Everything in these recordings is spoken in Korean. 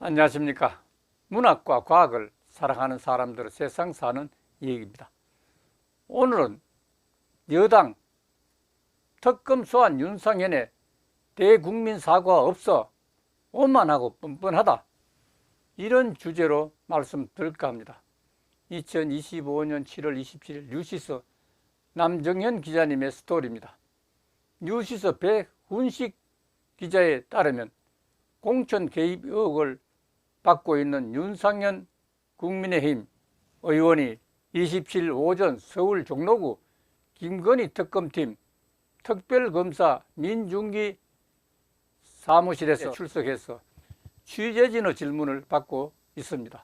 안녕하십니까. 문학과 과학을 사랑하는 사람들의 세상 사는 이야기입니다. 오늘은 여당 특검 소환 윤상현의 대국민 사과 없어 오만하고 뻔뻔하다. 이런 주제로 말씀드릴까 합니다. 2025년 7월 27일 뉴시스 남정현 기자님의 스토리입니다. 뉴시스 백훈식 기자에 따르면 공천 개입 의혹을 받고 있는 윤상현 국민의힘 의원이 27일 오전 서울 종로구 김건희 특검팀 특별검사 민중기 사무실에서 출석해서 취재진의 질문을 받고 있습니다.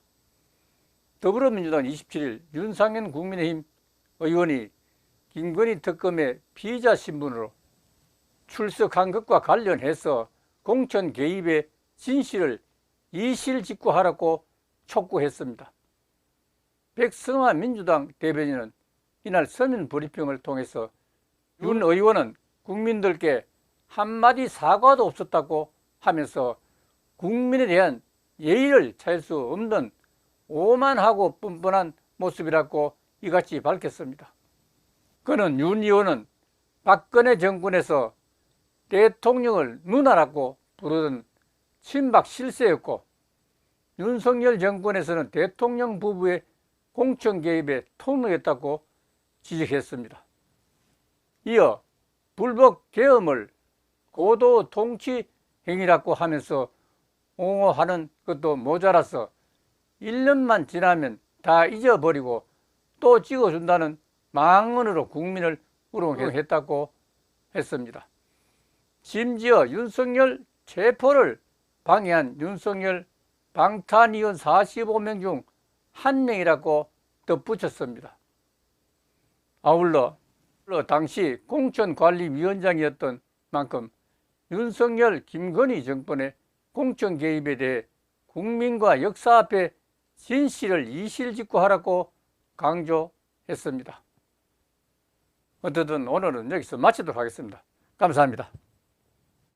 더불어민주당 27일 윤상현 국민의힘 의원이 김건희 특검의 피의자 신분으로 출석한 것과 관련해서 공천 개입의 진실을 이실직고하라고 촉구했습니다. 백성화 민주당 대변인은 이날 서면 브리핑을 통해서 윤 의원은 국민들께 한마디 사과도 없었다고 하면서 국민에 대한 예의를 찾을 수 없는 오만하고 뻔뻔한 모습이라고 이같이 밝혔습니다. 그는 윤 의원은 박근혜 정권에서 대통령을 누나라고 부르던 친박 실세였고 윤석열 정권에서는 대통령 부부의 공천 개입에 통로했다고 지적했습니다. 이어 불법 계엄을 고도 통치 행위라고 하면서 옹호하는 것도 모자라서 1년만 지나면 다 잊어버리고 또 찍어준다는 망언으로 국민을 우롱했다고 했습니다. 심지어 윤석열 체포를 방해한 윤석열 방탄위원 45명 중 한 명이라고 덧붙였습니다. 아울러 당시 공천관리위원장이었던 만큼 윤석열 김건희 정권의 공천 개입에 대해 국민과 역사 앞에 진실을 이실직고 하라고 강조했습니다. 어쨌든 오늘은 여기서 마치도록 하겠습니다. 감사합니다.